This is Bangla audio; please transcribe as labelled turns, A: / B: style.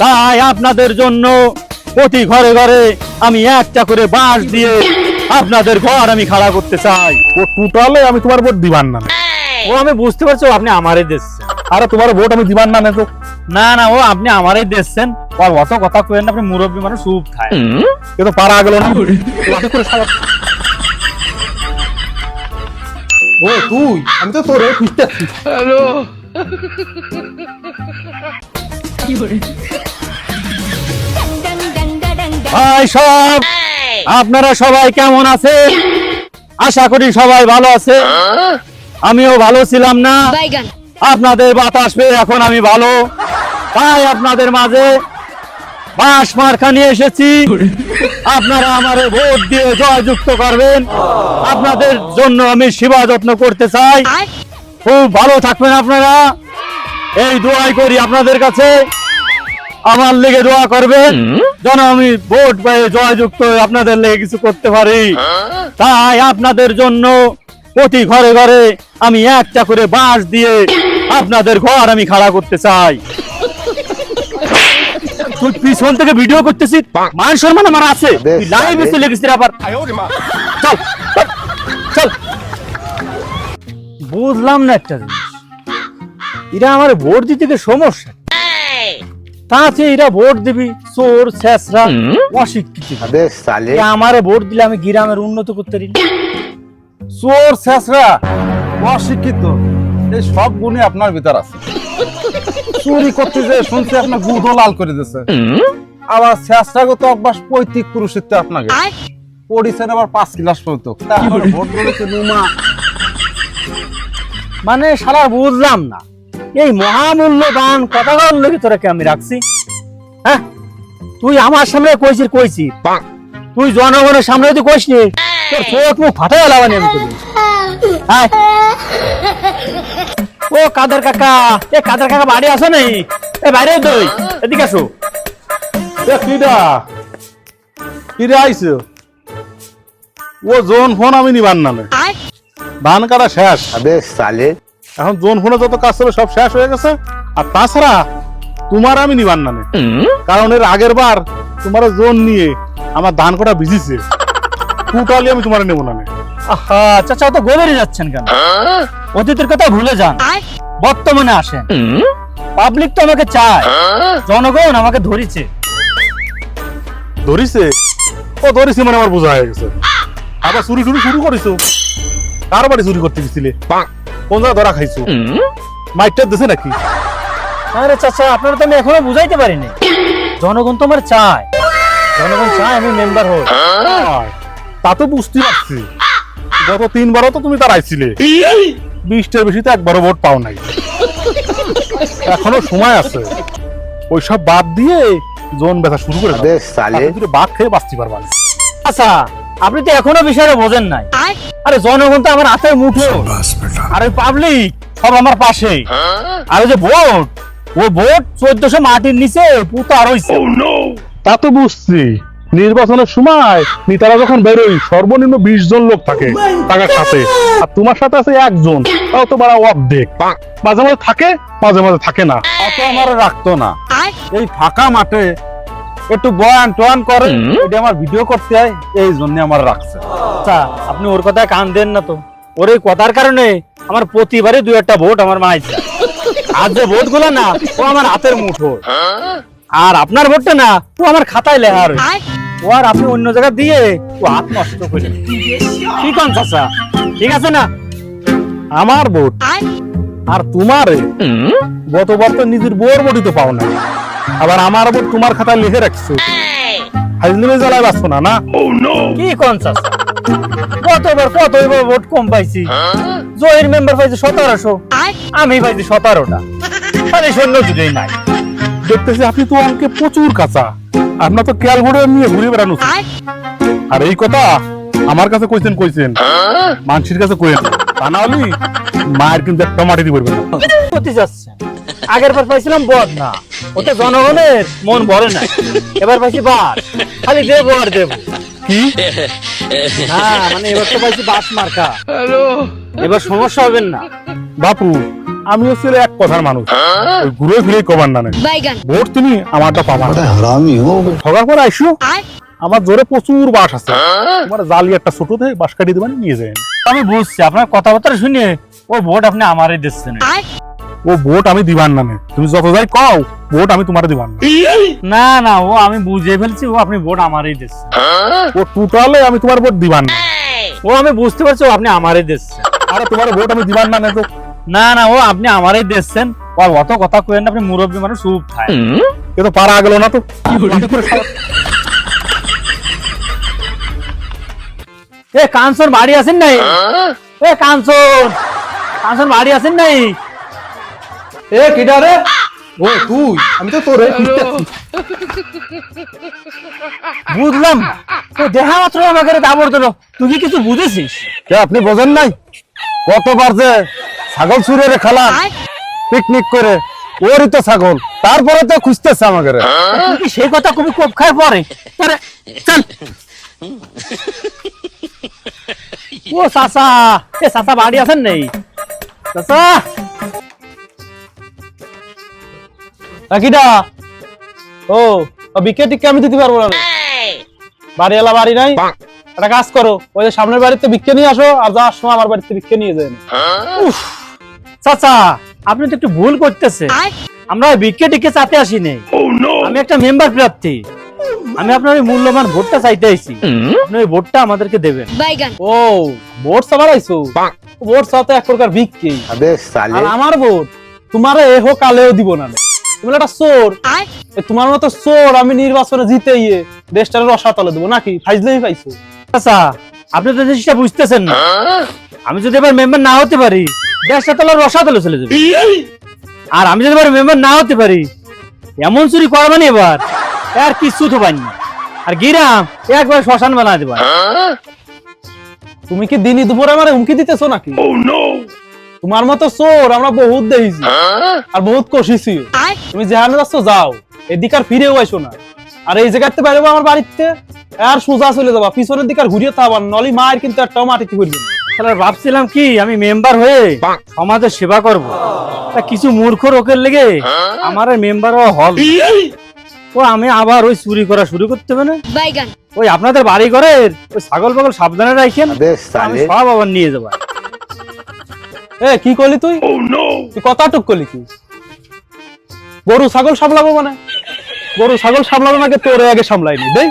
A: তাই আপনাদের জন্য প্রতি ঘরে ঘরে আমি একটা করে বাঁশ দিয়ে আপনাদের ঘর আমি খাড়া করতে চাই।
B: ও টোটালে আমি তোমার ভোট দিবান না।
A: ও আমি বুঝতে পারছি আপনি আমারই দিচ্ছেন
B: আরে তোমার ভোট আমি দিবান না না তো।
A: না না ও আপনি আমারই দিচ্ছেন আর অত কথা কেন আপনি মুরব্বী মানুষ সুপ খায়
B: এ তো পারা গেল না। ও তুই আমি তো তোরে খুঁজতেছি।
A: ভাই সব। আপনারা সবাই কেমন আছেন? আশা করি সবাই ভালো আছে আমিও ভালো ছিলাম না। আপনাদের বাতাস পেয়ে এখন আমি ভালো। তাই আপনাদের মাঝে বাঁশ মার্কা নিয়ে এসেছি। আপনারা আমারে ভোট দিয়ে জয়যুক্ত করবেন। আপনাদের জন্য আমি সেবা যত্ন করতে চাই। খুব ভালো থাকবেন আপনারা। এই দোয়াই করি আপনাদের কাছে। আমার লেগে দোয়া করবেন। যেন আমি ভোট পেয়ে জয়যুক্ত আপনাদের লেগে কিছু করতে পারি। তাই আপনাদের জন্য প্রতি ঘরে ঘরে আমি একটা করে বাঁশ দিয়ে আপনাদের ঘর আমি খাড়া করতে চাই। তুই পিছন থেকে ভিডিও করতেছিস? মান সম্মান আমার আছে। তুই লাইভ এসে লেগেছিস আবার। চল চল, চল। বুঝলাম না একটা জিনিস। এরা আমার ভোট দিতে গিয়ে সমস্যা তাতে এরা ভোট দিবি চোর শেষরা অশিক্ষিত আমার ভোট দিলে আমি গ্রামের উন্নত করতে পারি। চোর শেষরা
B: অশিক্ষিত এই সব গুণই আপনার ভিতর আছে। চুরি করতে যে শুনছি আপনার গুধ লাল করে দিয়েছে। আবার শেষরাগত অভ্যাস পৈতৃক পুরুষত্ব আপনাকে। পড়িছেন আবার পাঁচ ক্লাস পর্যন্ত। ভোট বলেছে
A: মানে সারা বুঝলাম না। এই মহামূল্যবান কথাগুলো লেগে তোরাকে আমি রাখছি? হ্যাঁ? তুই আমার সামনে কইছিস কইছি তুই জনগণের সামনে তুই কইস নি তোর চোখ মুখ ফাটা লাগানি আমি তোকে। হ্যাঁ? ও কাদের কাকা এ কাদের কাকা বাড়ি আসো নাই? এ বাইরে তুই এদিকে আসো।
B: এ কিডা? কিরে আইছো? ও জোন ফোন আমি নিবান
C: না
B: ধান কাটা শেষ।
D: আবে সালে
B: এখন জোন ফোনে যত কাজ ছিল সব শেষ হয়ে গেছে। আর তাছাড়া তোমার আমি নিবান নামে কারণ এর আগের বার তোমার জোন নিয়ে আমার ধান কটা ভিজিছে টোটালি আমি তোমার নেব নামে
A: আহা চাচা তো গোবেরে যাচ্ছেন কেন? অতীতের কথা ভুলে যান। বর্তমানে আসেন। পাবলিক তো আমাকে চায়। জনগণ আমাকে ধরিছে।
B: ধরিছে? ও ধরিছে মানে আমার বোঝা হয়ে গেছে। আবার চুরি চুরি শুরু করেছ। কার বাড়ি চুরি করতে গেছিলে? কোন ধরা খাইছো। মাইটটা দিছে নাকি?
A: আরে চাচা আপনারা তো আমি এখনও বুঝাইতে পারিনি। জনগণ তো আমার চায়। জনগণ চায় আমি মেম্বার হই।
B: তা তো বুঝতে পারছি। গত তিনবারও তো তুমি তার আইছিলে বিশটার বেশি তো একবারও ভোট পাও নাই। এখনও সময় আছে। ওইসব বাদ দিয়ে জোন ব্যথা শুরু করে দাও। বাদ খেয়ে বাঁচতে পারবা
A: আচ্ছা আপনি তো এখনও বিষয়ে বোঝেন নাই।
C: আর
A: জনগণ তো আমার হাতের মুঠো। আর পাবলিক সব আমার পাশে। আর যে ভোট ও ভোট চোদ্দশো মাটির নিচে পুতার হইছে।
B: তা তো বুঝছি। নির্বাচনের সময় নেতারা যখন বেরোই সর্বনিম্ন বিশ জন লোক থাকে টাকার সাথে। আর তোমার সাথে আছে একজন তাও তো বাড়া অর্ধেক। মাঝে মাঝে থাকে মাঝে মাঝে থাকে না।
A: অত আমার রাখতো না। এই ফাঁকা মাঠে একটু বয়ান টোয়ান করে এটা আমার ভিডিও করতে হয় এই জন্য আমার রাখছে। আচ্ছা আপনি ওর কথায় কান দেন না তো। ওর এই কথার কারণে আমার প্রতিবারে দু একটা ভোট আমার মাইছে আর যে ভোটগুলো না ও আমার হাতের মুঠো আর আপনার ভোটটা না ও আমার খাতায় লেখা রয়েছে। ও আর আপনি অন্য জায়গা দিয়ে ও হাত নষ্ট করে কি কন চাচা? ঠিক আছে না?
B: আমার ভোট।
C: আর
B: আর তোমার? গতবার তো নিজের বোর ভোটই তো পাও না আবার আমার ভোট তোমার খাতায় লিখে রাখছো। হাজলিমে জ্বালায় বাঁচছো না না?
A: কি কোন চাচা? কতবার কতবার ভোট কম পাইছি। জয়ের মেম্বার পাইছি সতেরোশো। আমি পাইছি সতেরোটা মানে সৈন্য যুগেই নাই।
B: দেখতেছি আপনি তো অঙ্কে প্রচুর কাঁচা। আপনার তো ক্যাল ভোটে নিয়ে ঘুরে বেড়ানো
C: আর
B: এই কথা আমার কাছে কইছেন কইছেন। মানসির কাছে কইেন তা না হলে মায়ের কিন্তু একটা মাটি দিয়ে পড়বে না।
A: করতে যাচ্ছে। আগের বার পাইছিলাম বদ না। ওতে জনগণের মন ভরে না। এবার পাইছি বাস খালি দেবো আর দেবো।
B: কি?
A: হ্যাঁ, মানে এবার তো পাইছি বাস মার্কা। হ্যালো। এবার সমস্যা হবেন না।
B: বাপু আমিও ছিল এক কথার মানুষ। ঘুরে ফিরে না ভোট তুমি আমারটা পাবা ঠগার পর আইসো। আমার জোরে প্রচুর বাস আছে। তোমার জালি একটা ছোট দেয় বাস কাটিয়ে দেবেন নিয়ে যায়
A: আমি বুঝছি আপনার কথাবার্তা শুনে ও ভোট আপনি আমারই দিচ্ছেন
B: ও ভোট আমি দিবান না তুমি যত যাই কও ভোট আমি তোমার দিবান না।
A: না না ও আমি বুঝে ফেলছি ও আপনি ভোট আমারই দিচ্ছেন
B: ও টোটালে আমি তোমার ভোট দিবান না।
A: ও আমি বুঝতে পারছি আপনি আমারই দিচ্ছেন
B: আরে তোমার ভোট আমি দিবান না তো।
A: না না ও আপনি আমারই দিচ্ছেন। ও অত কথা কইেন না, আপনি মুরব্বী মানুষ সুপ খায়
B: এ তো পারা গেল না তো।
A: এ কাঞ্চন বাড়ি আছেন নাই? এ কাঞ্চন। কাঞ্চন বাড়ি আছেন নাই?
E: এ কিডা রে ও তুই আমি তো তোরে
A: বুঝলাম তো দেখা মাত্র আমাকে দাবর দিল তুই কি কিছু বুঝেছিস
D: কে আপনি বোঝেন নাই কতবার যে ছাগল চুরে খালাম
C: আয়
D: পিকনিক করে ওরই তো ছাগল তারপরে তো খুঁজতেছে আমাকে রে।
A: কি সেই কথা খুবই কোপ খায় পরে আরে, চল ও চাচা এ চাচা বাড়ি আছেন নেই চাচা
E: কিডা ও বিকে টিকে আমি দিতে পারব না। বাড়ি এলা বাড়ি নাই। একটা কাজ করো ওই যে সামনের বাড়িতে বিকে নিয়ে আসো আর যাওয়ার সময় আমার বাড়িতে বিকে নিয়ে
A: চাচা আপনি তো একটু ভুল করতেছে। আমরা বিকে টিকে চাতে আসি নেই। আমি একটা মেম্বার প্রার্থী। আমি আপনার ওই মূল্যবান ভোটটা চাইতে আইছি। আপনি ওই ভোটটা আমাদেরকে দেবেন।
E: ও ভোট সাবার আইছো? ভোট সাথে এক প্রকার আর আমার ভোট তোমার এহ কালেও দিব না। তুমি একটা চোর। তোমার মতো চোর আমি নির্বাচনে জিতে ইয়ে দেশটার রসাতলে দেবো। নাকি? ফাইজলেই পাইছো?
A: চাচা আপনি তো জিনিসটা বুঝতেছেন না। আমি যদি এবার মেম্বার না হতে পারি দেশটা তলার রসাতলে চলে যাবে। আর আমি যদি এবার মেম্বার না হতে পারি এমন চুরি করবে না এবার। আর কিছু তো পাইনি। আর গিরাম একবার শ্মশান বানা দেবা
E: তুমি কি দিনই দুপুরে আমার হুমকি দিতেছো নাকি? তোমার মতো চোর আমরা বহুত দেখেছি। আর বহুত কষিছি। তুমি যেখানে যাচ্ছ যাও। এদিকে আর ফিরেও আইসো না। আর এই জায়গাতে বাইরে আমার বাড়িতে আর সোজা চলে যাবা। পিছনের দিকে আর ঘুরিয়ে থাকবার নলি মায়ের কিন্তু একটাও মাটিতে ঘুরবে
A: তাহলে ভাবছিলাম কি আমি মেম্বার হয়ে সমাজের সেবা করব। তা কিছু মূর্খ লোকের লেগে আমার মেম্বার হল ও আমি আবার ওই চুরি করা শুরু করতে হবে না? ওই আপনাদের বাড়ি ঘরের ওই ছাগল পাগল সাবধানে রাখেন। সব আবার নিয়ে যাব।
E: এ কি করলি তুই? তুই কথা টুক করলি কি? গরু ছাগল সামলাবো মানে? গরু ছাগল সামলাবো নাকি তোর আগে সামলাইনি? দেই